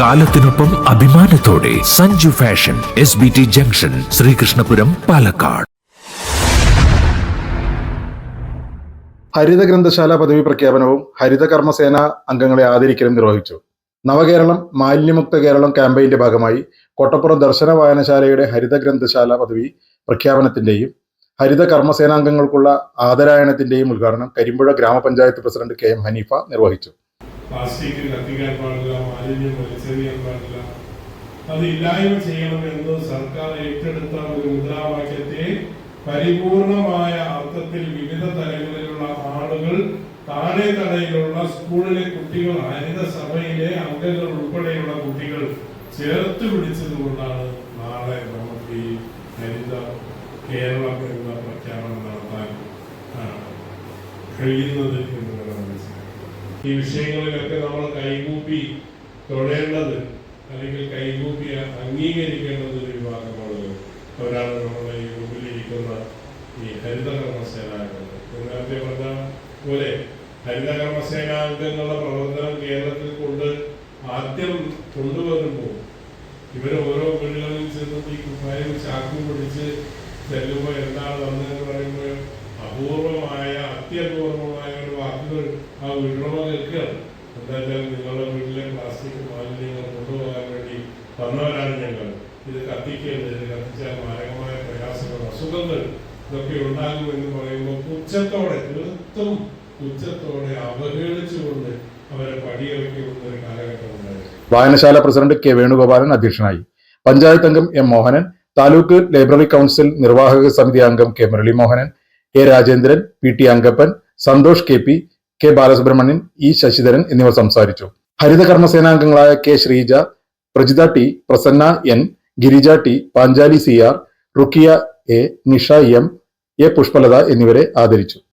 കാലത്തിനൊപ്പം അഭിമാനത്തോടെ Sanju fashion S B T junction Sreekrishnapuram Palakkad. ഹരിത ഗ്രന്ഥശാല പദവി പ്രഖ്യാപനവും ഹരിത കർമ്മസേന അംഗങ്ങളെ ആദരിക്കലും നിർവഹിച്ചു. നവകേരളം മാലിന്യമുക്ത കേരളം ക്യാമ്പയിന്റെ ഭാഗമായി കോട്ടപ്പുറം ദർശന വായനശാലയുടെ ഹരിത ഗ്രന്ഥശാല പദവി പ്രഖ്യാപനത്തിന്റെയും ഹരിത കർമ്മസേനാംഗങ്ങൾക്കുള്ള ആദരായണത്തിന്റെയും ഉദ്ഘാടനം കരിമ്പുഴ ഗ്രാമപഞ്ചായത്ത് പ്രസിഡന്റ് കെ എം ഹനീഫ നിർവഹിച്ചു. പ്ലാസ്റ്റിക് കത്തിക്കാൻ പാടില്ല മാലിന്യം വലിച്ചെറിയാൻ പാടില്ല അത് ഇല്ലായ്മ ചെയ്യണമെന്ന് സർക്കാർ ഏറ്റെടുത്ത ഒരു മുദ്രാവാക്യത്തെ പരിപൂർണമായ അർത്ഥത്തിൽ വിവിധ തലങ്ങളിലുള്ള ആളുകൾ താഴെ തടയിലുള്ള സ്കൂളിലെ കുട്ടികൾ ഹരിത സഭയിലെ അംഗങ്ങൾ ഉൾപ്പെടെയുള്ള കുട്ടികൾ ചേർത്ത് പിടിച്ചത് കൊണ്ടാണ് നാളെ നമുക്ക് ഈ ഹരിത കേരളം എന്ന പ്രഖ്യാപനം നടത്താൻ കഴിയുന്നത് എന്ന് ഈ വിഷയങ്ങളിലൊക്കെ നമ്മൾ കൈകൂപ്പി തൊഴേണ്ടത് അല്ലെങ്കിൽ കൈകൂപ്പിയ അംഗീകരിക്കേണ്ടത് ഒരു വിഭാഗമാണ്. അവരാണ് നമ്മുടെ ഈ മുമ്പിലിരിക്കുന്ന ഈ ഹരിത കർമ്മസേനാംഗങ്ങൾ നേരത്തെ പറഞ്ഞ പോലെ ഹരിത കർമ്മസേനാംഗങ്ങളുടെ പ്രവർത്തനം കേരളത്തിൽ കൊണ്ട് ആദ്യം കൊണ്ടുവരുമ്പോൾ ഇവർ ഓരോ വീടുകളിൽ ചെന്നും ഈ കുപ്പായം ചാക്കും പിടിച്ച് ചെല്ലുമ്പോൾ എന്താണ് വന്നതെന്ന് പറയുമ്പോൾ അപൂർവമായ അത്യപൂർവമായ ഒരു വാക്കുകൾ ആ വീടുടമ കേൾക്കുകയാണ്. എന്താ വെച്ചാൽ നിങ്ങളുടെ വീട്ടിലെ പ്ലാസ്റ്റിക് മാലിന്യങ്ങൾ കൊണ്ടുപോകാൻ വേണ്ടി വന്നവരാണ് ഞങ്ങൾ. ഇത് കത്തിക്കരുത് ഇത് കത്തിച്ചാൽ മാരകമായ പ്രയാസങ്ങൾ അസുഖങ്ങൾ ഇതൊക്കെ ഉണ്ടാകും എന്ന് പറയുമ്പോൾ പുച്ഛത്തോടെ തീർത്തും പുച്ഛത്തോടെ അവഹേളിച്ചുകൊണ്ട് അവരെ പടിയിറക്കി ഒരു കാലഘട്ടം ഉണ്ടായിരുന്നു. വായനശാല പ്രസിഡന്റ് കെ വേണുഗോപാലൻ അധ്യക്ഷനായി. പഞ്ചായത്ത് അംഗം M Mohanan taluk library council നിർവാഹക സമിതി അംഗം K Murali Mohanan A Rajendran P T Angappan Santhosh K P K Balasubramanian E Sasidharan എന്നിവർ സംസാരിച്ചു. ഹരിത കർമ്മസേനാംഗങ്ങളായ K Sreeja Prajitha T Prasanna N Girija T Panchali C R Rukkiya A Nisha M A Pushpalatha എന്നിവരെ ആദരിച്ചു.